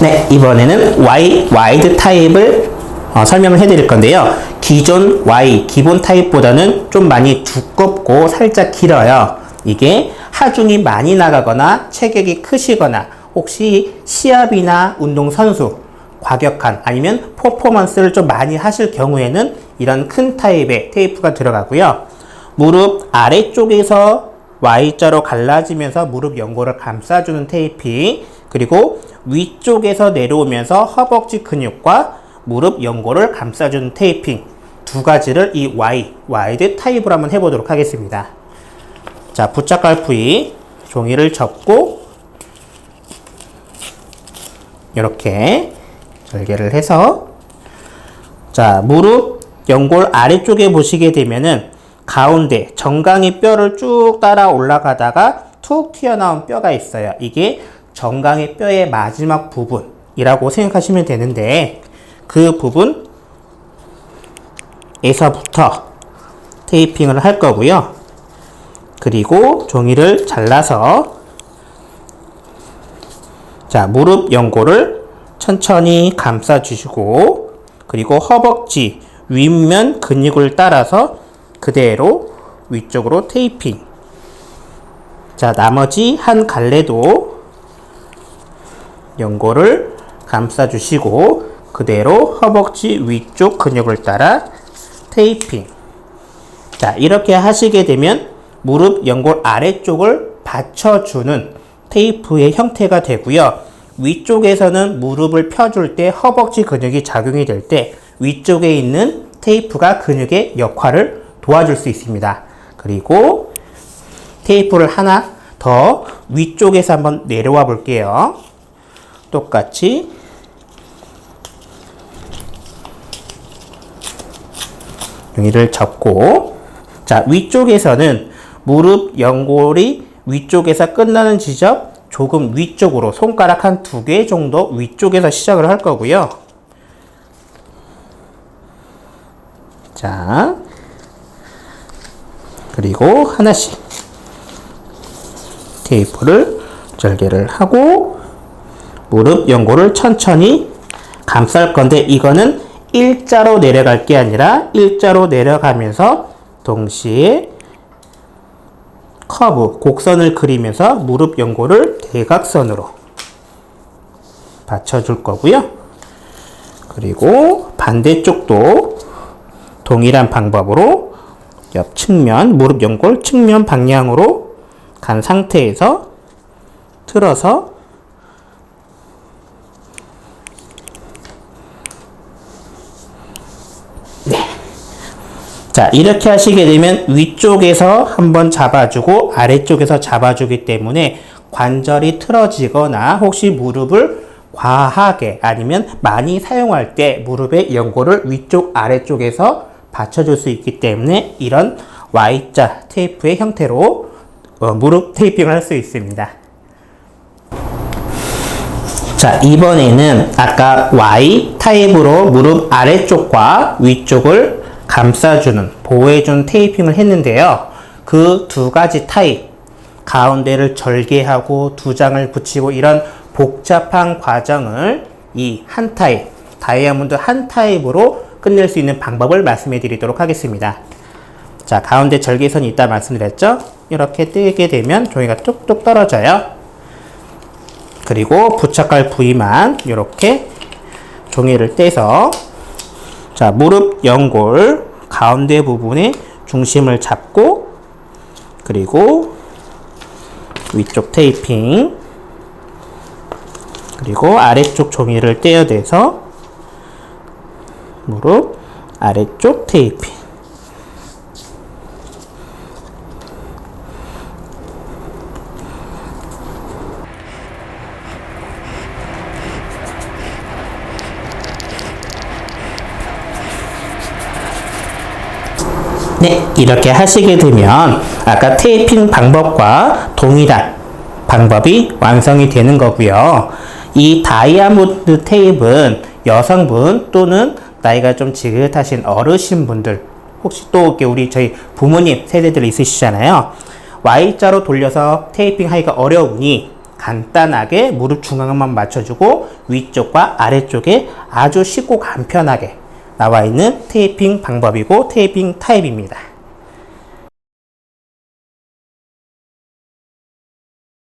네, 이번에는 Y 와이드 타입을 어, 설명을 해드릴 건데요. 기존 Y 기본 타입보다는 좀 많이 두껍고 살짝 길어요. 이게 하중이 많이 나가거나 체격이 크시거나 혹시 시합이나 운동 선수 과격한 아니면 퍼포먼스를 좀 많이 하실 경우에는 이런 큰 타입의 테이프가 들어가고요. 무릎 아래쪽에서 Y자로 갈라지면서 무릎 연골을 감싸주는 테이핑 그리고 위쪽에서 내려오면서 허벅지 근육과 무릎 연골을 감싸주는 테이핑 두 가지를 이 Y, 와이드 타입으로 한번 해보도록 하겠습니다. 자, 부착할 부위 종이를 접고 이렇게 절개를 해서 자, 무릎 연골 아래쪽에 보시게 되면은 가운데 정강이 뼈를 쭉 따라 올라가다가 툭 튀어나온 뼈가 있어요. 이게 정강의 뼈의 마지막 부분이라고 생각하시면 되는데 그 부분에서부터 테이핑을 할 거고요. 그리고 종이를 잘라서 자, 무릎 연골을 천천히 감싸 주시고 그리고 허벅지 윗면 근육을 따라서 그대로 위쪽으로 테이핑. 자, 나머지 한 갈래도 연골을 감싸 주시고 그대로 허벅지 위쪽 근육을 따라 테이핑. 자, 이렇게 하시게 되면 무릎 연골 아래쪽을 받쳐주는 테이프의 형태가 되고요. 위쪽에서는 무릎을 펴줄 때 허벅지 근육이 작용이 될 때 위쪽에 있는 테이프가 근육의 역할을 도와줄 수 있습니다. 그리고 테이프를 하나 더 위쪽에서 한번 내려와 볼게요. 똑같이 종이를 접고 자 위쪽에서는 무릎 연골이 위쪽에서 끝나는 지점 조금 위쪽으로 손가락 한 두 개 정도 위쪽에서 시작을 할 거고요. 자, 그리고 하나씩 테이프를 절개를 하고 무릎 연골을 천천히 감쌀 건데 이거는 일자로 내려갈 게 아니라 일자로 내려가면서 동시에 커브, 곡선을 그리면서 무릎 연골을 대각선으로 받쳐줄 거고요. 그리고 반대쪽도 동일한 방법으로 옆 측면, 무릎 연골 측면 방향으로 간 상태에서 틀어서 자, 이렇게 하시게 되면 위쪽에서 한번 잡아주고 아래쪽에서 잡아주기 때문에 관절이 틀어지거나 혹시 무릎을 과하게 아니면 많이 사용할 때 무릎의 연골을 위쪽 아래쪽에서 받쳐줄 수 있기 때문에 이런 Y자 테이프의 형태로 어, 무릎 테이핑을 할 수 있습니다. 자, 이번에는 아까 Y 타입으로 무릎 아래쪽과 위쪽을 감싸주는, 보호해주는 테이핑을 했는데요. 그 두 가지 타입, 가운데를 절개하고 두 장을 붙이고 이런 복잡한 과정을 이 한 타입, 다이아몬드 한 타입으로 끝낼 수 있는 방법을 말씀해 드리도록 하겠습니다. 자, 가운데 절개선이 있다 말씀드렸죠? 이렇게 뜨게 되면 종이가 뚝뚝 떨어져요. 그리고 부착할 부위만 이렇게 종이를 떼서 자, 무릎 연골 가운데 부분에 중심을 잡고 그리고 위쪽 테이핑 그리고 아래쪽 종이를 떼어내서 무릎 아래쪽 테이핑 네, 이렇게 하시게 되면 아까 테이핑 방법과 동일한 방법이 완성이 되는 거고요. 이 다이아몬드 테이프는 여성분 또는 나이가 좀 지긋하신 어르신 분들 혹시 또 우리 저희 부모님 세대들 있으시잖아요. Y자로 돌려서 테이핑 하기가 어려우니 간단하게 무릎 중앙만 맞춰주고 위쪽과 아래쪽에 아주 쉽고 간편하게 나와 있는 테이핑 방법이고 테이핑 타입입니다.